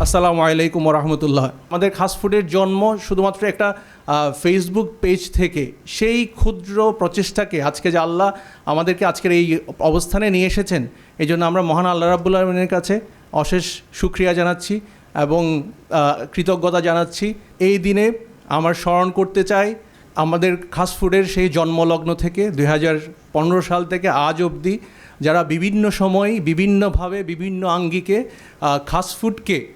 আসসালামু আলাইকুম রহমতুল্লাহ আমাদের খাস ফুডের জন্ম শুধুমাত্র একটা ফেসবুক পেজ থেকে। সেই ক্ষুদ্র প্রচেষ্টাকে আজকে যে আল্লাহ আমাদেরকে আজকের এই অবস্থানে নিয়ে এসেছেন এই জন্য আমরা মহান আল্লাহ রাব্বুল আলমিনের কাছে অশেষ সুক্রিয়া জানাচ্ছি এবং কৃতজ্ঞতা জানাচ্ছি। এই দিনে আমার স্মরণ করতে চাই আমাদের খাস ফুডের সেই জন্মলগ্ন থেকে দু হাজার পনেরো সাল থেকে আজ অবধি যারা বিভিন্ন সময় বিভিন্নভাবে বিভিন্ন আঙ্গিকে আহ, খাস ফুডকে আহ,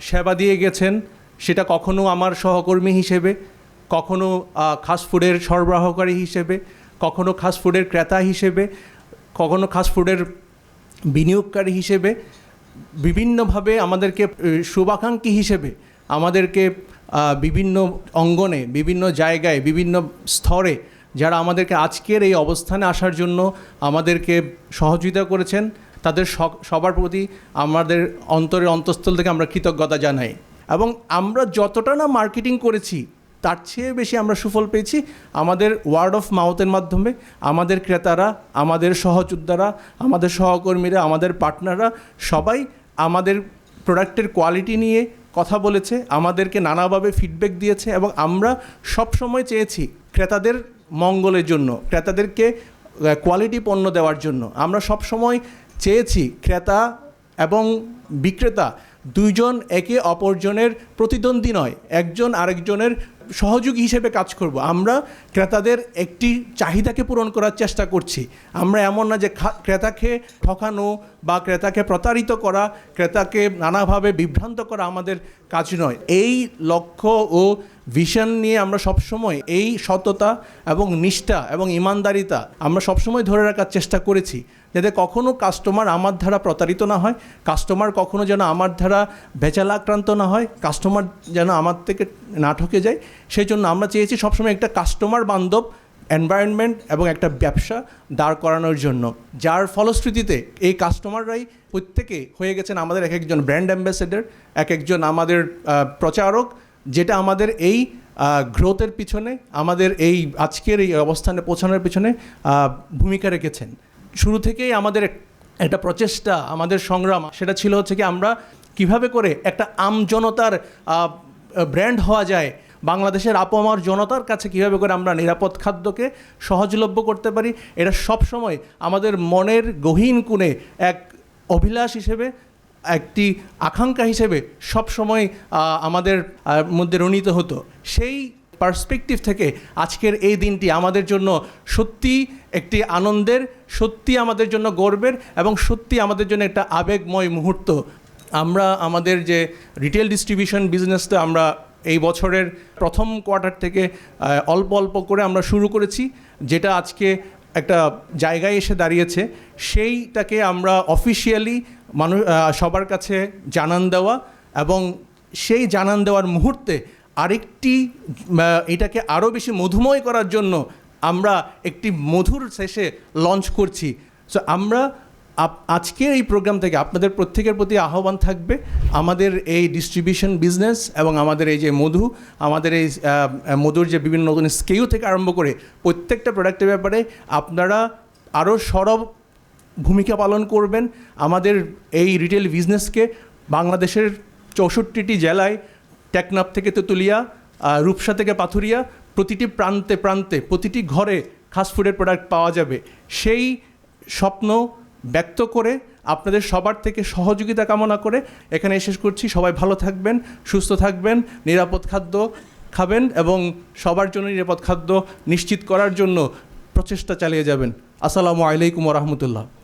সেবা দিয়ে গেছেন সেটা কখনো আমার সহকর্মী হিসেবে কখনো আহ, খাস ফুডের সরবরাহকারী হিসেবে কখনো খাস ফুডের ক্রেতা হিসেবে কখনো খাস ফুডের বিনিয়োগকারী হিসেবে বিভিন্নভাবে আমাদেরকে শুভাকাঙ্ক্ষী হিসেবে আমাদেরকে বিভিন্ন অঙ্গনে বিভিন্ন জায়গায় বিভিন্ন স্তরে যারা আমাদেরকে আজকের এই অবস্থানে আসার জন্য আমাদেরকে সহযোগিতা করেছেন। তাদের সবার প্রতি আমাদের অন্তরের অন্তঃস্থল থেকে আমরা কৃতজ্ঞতা জানাই। এবং আমরা যতটা না মার্কেটিং করেছি, তার চেয়ে বেশি আমরা সুফল পেয়েছি আমাদের ওয়ার্ড অফ মাউথের মাধ্যমে। আমাদের ক্রেতারা, আমাদের সহযোদ্ধারা, আমাদের সহকর্মীরা, আমাদের পার্টনাররা সবাই আমাদের প্রোডাক্টের কোয়ালিটি নিয়ে কথা বলেছে, আমাদেরকে নানাভাবে ফিডব্যাক দিয়েছে এবং আমরা সবসময় চেয়েছি ক্রেতাদের মঙ্গলের জন্য, ক্রেতাদেরকে কোয়ালিটি পণ্য দেওয়ার জন্য। আমরা সবসময় চেয়েছি, ক্রেতা এবং বিক্রেতা, দুইজন একে অপরজনের প্রতিদ্বন্দ্বী নয়, একজন আরেকজনের সহযোগী হিসেবে কাজ করব। আমরা ক্রেতাদের একটি চাহিদাকে পূরণ করার চেষ্টা করছি। আমরা এমন না যে ক্রেতাকে ঠকানো বা ক্রেতাকে প্রতারিত করা, ক্রেতাকে নানাভাবে বিভ্রান্ত করা আমাদের কাজ নয়। এই লক্ষ্য ও ভিশন নিয়ে আমরা সবসময় এই সততা এবং নিষ্ঠা এবং ইমানদারিতা আমরা সবসময় ধরে রাখার চেষ্টা করেছি যাতে কখনো কাস্টমার আমার দ্বারা প্রতারিত না হয় কাস্টমার কখনো যেন আমার দ্বারা বেচালাক্রান্ত না হয় কাস্টমার যেন আমার থেকে না ঠকে যায়। সেই জন্য আমরা চেয়েছি সবসময় একটা কাস্টমার বান্ধব এনভায়রনমেন্ট এবং একটা ব্যবসা দাঁড় করানোর জন্য, যার ফলশ্রুতিতে এই কাস্টমাররাই প্রত্যেকে হয়ে গেছেন আমাদের এক একজন ব্র্যান্ড অ্যাম্বাসেডার এক একজন আমাদের প্রচারক যেটা আমাদের এই গ্রোথের পিছনে, আমাদের এই আজকের এই অবস্থানে পৌঁছানোর পিছনে ভূমিকা রেখেছেন। শুরু থেকেই আমাদের একটা প্রচেষ্টা, আমাদের সংগ্রাম, সেটা ছিল হচ্ছে কি আমরা কীভাবে করে একটা আম জনতার ব্র্যান্ড হওয়া যায়, বাংলাদেশের আপমার জনতার কাছে কীভাবে করে আমরা নিরাপদ খাদ্যকে সহজলভ্য করতে পারি, এটা সবসময় আমাদের মনের গহীন কোণে এক অভিলাষ হিসেবে একটি আকাঙ্ক্ষা হিসেবে সবসময় আমাদের মধ্যে রণিত হতো। সেই পার্সপেক্টিভ থেকে আজকের এই দিনটি আমাদের জন্য সত্যি একটি আনন্দের, সত্যি আমাদের জন্য গর্বের এবং সত্যি আমাদের জন্য একটা আবেগময় মুহূর্ত। আমরা আমাদের যে রিটেল ডিস্ট্রিবিউশন বিজনেসটা আমরা এই বছরের প্রথম কোয়ার্টার থেকে অল্প অল্প করে আমরা শুরু করেছি, যেটা আজকে একটা জায়গায় এসে দাঁড়িয়েছে, সেইটাকে আমরা অফিসিয়ালি মানুষ সবার কাছে জানান দেওয়া এবং সেই জানান দেওয়ার মুহূর্তে আরেকটি এটাকে আরও বেশি মধুময় করার জন্য আমরা একটি মধুর শেষে লঞ্চ করছি। সো আমরা আজকের এই প্রোগ্রাম থেকে আপনাদের প্রত্যেকের প্রতি আহ্বান থাকবে। আমাদের এই ডিস্ট্রিবিউশন বিজনেস এবং আমাদের এই যে মধু, আমাদের এই মধুর যে বিভিন্ন নতুন স্কেউ থেকে আরম্ভ করে প্রত্যেকটা প্রোডাক্টের ব্যাপারে আপনারা আরও সরব ভূমিকা পালন করবেন। আমাদের এই রিটেল বিজনেসকে বাংলাদেশের চৌষট্টিটি জেলায় টেকনাপ থেকে তেঁতুলিয়া রূপসা থেকে পাথুরিয়া, প্রতিটি প্রান্তে প্রান্তে, প্রতিটি ঘরে খাস ফুডের প্রোডাক্ট পাওয়া যাবে। সেই স্বপ্ন ব্যক্ত করে আপনাদের সবার থেকে সহযোগিতা কামনা করে এখানে শেষ করছি। সবাই ভালো থাকবেন, সুস্থ থাকবেন, নিরাপদ খাদ্য খাবেন এবং সবার জন্য নিরাপদ খাদ্য নিশ্চিত করার জন্য প্রচেষ্টা চালিয়ে যাবেন। আসসালামু আলাইকুম রহমতুল্লাহ।